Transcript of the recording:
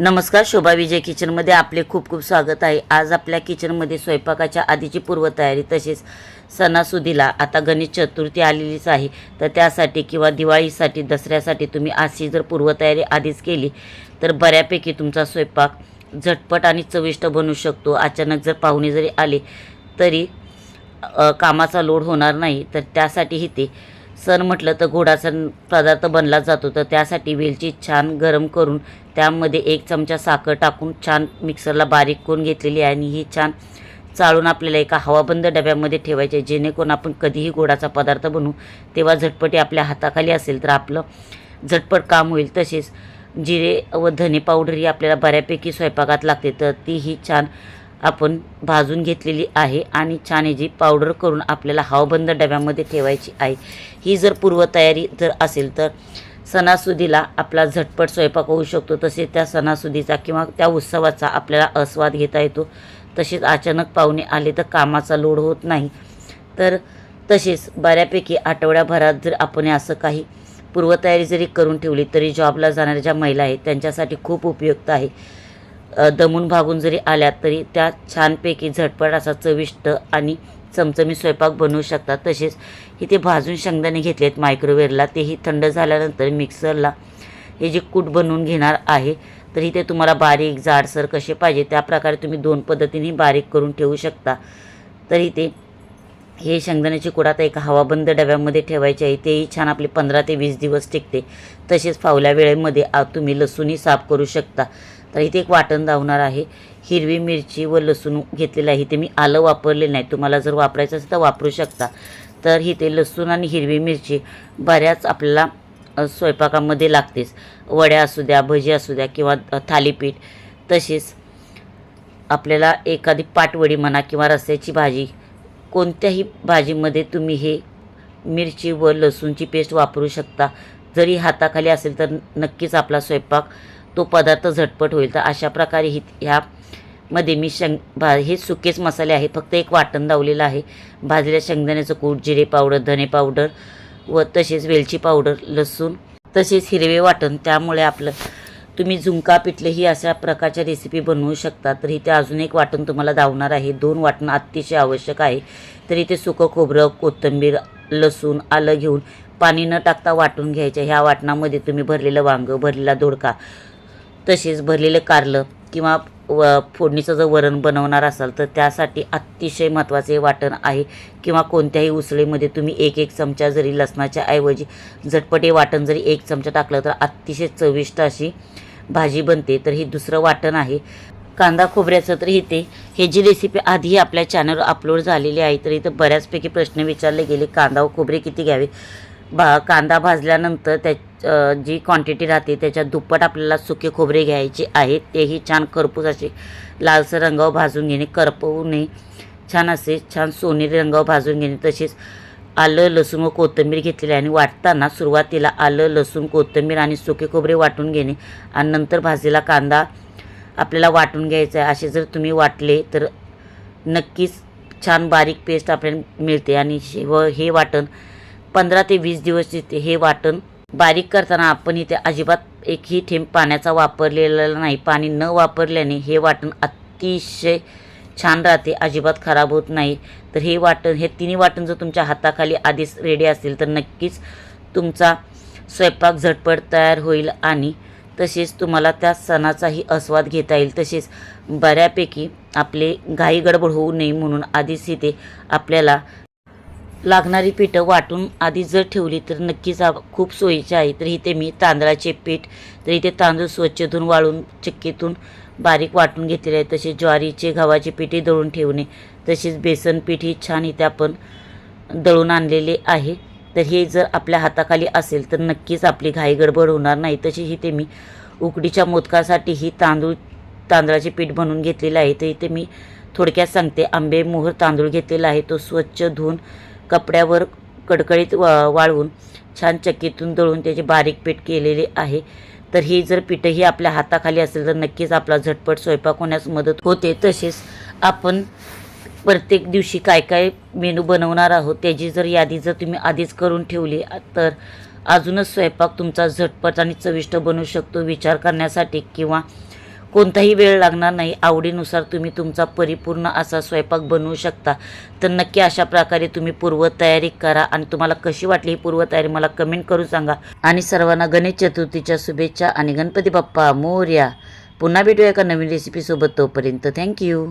नमस्कार शोभा विजय किचनमध्ये आपले खूप खूप स्वागत आहे. आज आपल्या किचनमध्ये स्वयंपाकाच्या आधीची पूर्वतयारी तसेच सणासुदीला आता गणेश चतुर्थी आलेलीच आहे. तर त्यासाठी किंवा दिवाळीसाठी दसऱ्यासाठी तुम्ही अशी जर पूर्वतयारी आधीच केली तर बऱ्यापैकी तुमचा स्वयंपाक झटपट आणि चविष्ट बनू शकतो. अचानक जर पाहुणे जरी आले तरी कामाचा लोड होणार नाही. तर त्यासाठीही ते सण म्हटलं तर गोडाचा पदार्थ बनला जातो. तर त्यासाठी वेलची छान गरम करून त्यामध्ये एक चमचा साखर टाकून छान मिक्सरला बारीक करून घेतलेली आहे. आणि ही छान चाळून आपल्याला एका हवाबंद डब्यामध्ये ठेवायचे आहे. जेणेकरून आपण कधीही गोडाचा पदार्थ बनवू तेव्हा झटपटी आपल्या हाताखाली असेल तर आपलं झटपट काम होईल. तसेच जिरे व धने पावडर ही आपल्याला बऱ्यापैकी स्वयंपाकात लागते. तर तीही छान आपण भाजून घेतलेली आहे आणि छान याची पावडर करून आपल्याला हवाबंद डब्यामध्ये ठेवायची आहे. ही जर पूर्वतयारी जर असेल तर सणासुदीला आपला झटपट स्वयंपाक होऊ शकतो. तसेच त्या सणासुदीचा किंवा त्या उत्सवाचा आपल्याला आस्वाद घेता येतो. तसेच अचानक पाहुणे आले तर कामाचा लोड होत नाही. तर तसेच बऱ्यापैकी आठवड्याभरात जर आपण असं काही पूर्वतयारी जरी करून ठेवली तरी जॉबला जाणाऱ्या ज्या महिला आहेत त्यांच्यासाठी खूप उपयुक्त आहे. दमून भागून जरी आल्या तरी त्या छानपैकी झटपट असा चविष्ट आणि चमचमी स्वयंपाक बनवू शकतात. तसेच इथे भाजून शेंगदाणे घेतले आहेत मायक्रोवेव्हला तेही थंड झाल्यानंतर मिक्सरला हे जे कूट बनवून घेणार आहे तर इथे तुम्हाला बारीक जाडसर कसे पाहिजे त्या प्रकारे तुम्ही दोन पद्धतीने बारीक करून ठेवू शकता. तर इथे हे शेंगदाण्याची कुड आता एका हवाबंद डब्यामध्ये ठेवायचे आहे. तेही छान आपले पंधरा ते वीस दिवस टिकते. तसेच फावल्या वेळेमध्ये आ तुम्ही लसूणही साफ करू शकता. तर इथे एक वाटण धावणार आहे. हिरवी मिरची व लसूण घेतलेलं आहे. इथे मी आलं वापरलेलं नाही. तुम्हाला जर वापरायचं असेल तर वापरू शकता. तर इथे लसूण आणि हिरवी मिरची बऱ्याच आपल्याला स्वयंपाकामध्ये लागतेच. वड्या असू द्या भजी असू द्या किंवा थालीपीठ. तसेच आपल्याला एखादी पाटवडी म्हणा किंवा रस्याची भाजी कोणत्याही भाजीमध्ये तुम्ही हे मिरची व लसूणची पेस्ट वापरू शकता. जरी हाताखाली असेल तर नक्कीच आपला स्वयंपाक तो पदार्थ झटपट होईल. तर अशा प्रकारे ही ह्यामध्ये मी शेंग भा हे सुकेच मसाले आहे. फक्त एक वाटण दावलेलं आहे. भाजलेल्या शेंगदाण्याचं कूट जिरे पावडर धने पावडर व तसेच वेलची पावडर लसूण तसेच हिरवे वाटण. त्यामुळे आपलं तुम्ही झुंका पिठले ही अशा प्रकारच्या रेसिपी बनवू शकता तर इथे अजून एक वाटण तुम्हाला धावणार आहे. दोन वाटणं अतिशय आवश्यक आहे. तर इथे सुकं खोबरं कोथिंबीर लसूण आलं घेऊन पाणी न टाकता वाटून घ्यायचं. ह्या वाटणामध्ये तुम्ही भरलेलं वांगं भरलेला दोडका तसेच भरलेलं कारलं किंवा व फोडणीचं जर वरण बनवणार असाल तर त्यासाठी अतिशय महत्त्वाचे वाटण आहे किंवा कोणत्याही उसळीमध्ये तुम्ही एक एक चमचा जरी लसणाच्या ऐवजी झटपटे वाटण जरी एक चमचा टाकलं तर अतिशय चविष्ट अशी भाजी बनते तर ही दुसरं वाटण आहे. कांदा खोबऱ्याचं तर इथे हे जी रेसिपी आधी आपल्या चॅनलवर अपलोड झालेली आहे तर इथं बऱ्याचपैकी प्रश्न विचारले गेले कांदा व खोबरे किती घ्यावे भा कांदा भाजल्यानंतर त्या जी क्वांटिटी राहते त्याच्या दुप्पट आपल्याला सुके खोबरे घ्यायचे आहेत. तेही छान करपूस असे लालसर रंगावर भाजून घेणे करपवू नये. छान असे छान सोनेरी रंगावर भाजून घेणे. तसेच आलं लसूण व कोथिंबीर घेतलेली आहे. आणि वाटताना सुरुवातीला आलं लसूण कोथिंबीर आणि सुके खोबरे वाटून घेणे आणि नंतर भाजलेला कांदा आपल्याला वाटून घ्यायचा आहे. असे जर तुम्ही वाटले तर नक्कीच छान बारीक पेस्ट आपल्याला मिळते आणि शे- व हे वाटण पंधरा ते वीस दिवस येते हे वाटण बारीक करताना आपण इथे अजिबात एकही थेंब पाण्याचा वापरलेला नाही. पाणी न वापरल्याने हे वाटण अतिशय छान राहते अजिबात खराब होत नाही. तर हे वाटण हे तिन्ही वाटण जर तुमच्या हाताखाली आधीच रेडी असतील तर नक्कीच तुमचा स्वयंपाक झटपट तयार होईल आणि तसेच तुम्हाला त्या सणाचाही आस्वाद घेता येईल. तसेच बऱ्यापैकी आपले घाई गडबड होऊ नये म्हणून आधीच इथे आपल्याला लागणारी पिठं वाटून आधी जर ठेवली तर नक्कीच खूप सोयीचे आहे. तर इथे मी तांदळाचे पीठ तर इथे तांदूळ स्वच्छ धुवून वाळून चक्कीतून बारीक वाटून घेतलेले आहे तसेच ज्वारीचे गव्हाचे पिठी दळून ठेवणे. तसेच बेसन पीठ ही छान इथे आपण दळून आणलेले आहे. तर हे जर आपल्या हाताखाली असेल तर नक्कीच आपली घाई गडबड होणार नाही. तशी इथे मी उकडीच्या मोदकासाठी ही तांदूळ तांदळाचे पीठ बनवून घेतलेलं आहे. तर इथे मी थोडक्यात सांगते. आंबे मोहर तांदूळ घेतलेला आहे. तो स्वच्छ धुवून कपड्यावर कडकडीत वा वाळवून छान चक्कीतून दळून त्याचे बारीक पीठ केलेले आहे. तर ही जर पीठही आपल्या हाताखाली असेल तर नक्कीच आपला झटपट स्वयंपाक होण्यास मदत होते. तसेच आपण प्रत्येक दिवशी काय काय मेनू बनवणार आहोत त्याची जर यादी जर तुम्ही आधीच करून ठेवली तर अजूनच स्वयंपाक तुमचा झटपट आणि चविष्ट बनू शकतो. विचार करण्यासाठी किंवा कोणताही वेळ लागणार नाही. आवडीनुसार तुम्ही तुमचा परिपूर्ण असा स्वयंपाक बनवू शकता. तर नक्की अशा प्रकारे तुम्ही पूर्वतयारी करा आणि तुम्हाला कशी वाटली ही पूर्वतयारी मला कमेंट करून सांगा. आणि सर्वांना गणेश चतुर्थीच्या शुभेच्छा आणि गणपती बाप्पा मोर्या. पुन्हा भेटूया एका नवीन रेसिपीसोबत तोपर्यंत. थँक्यू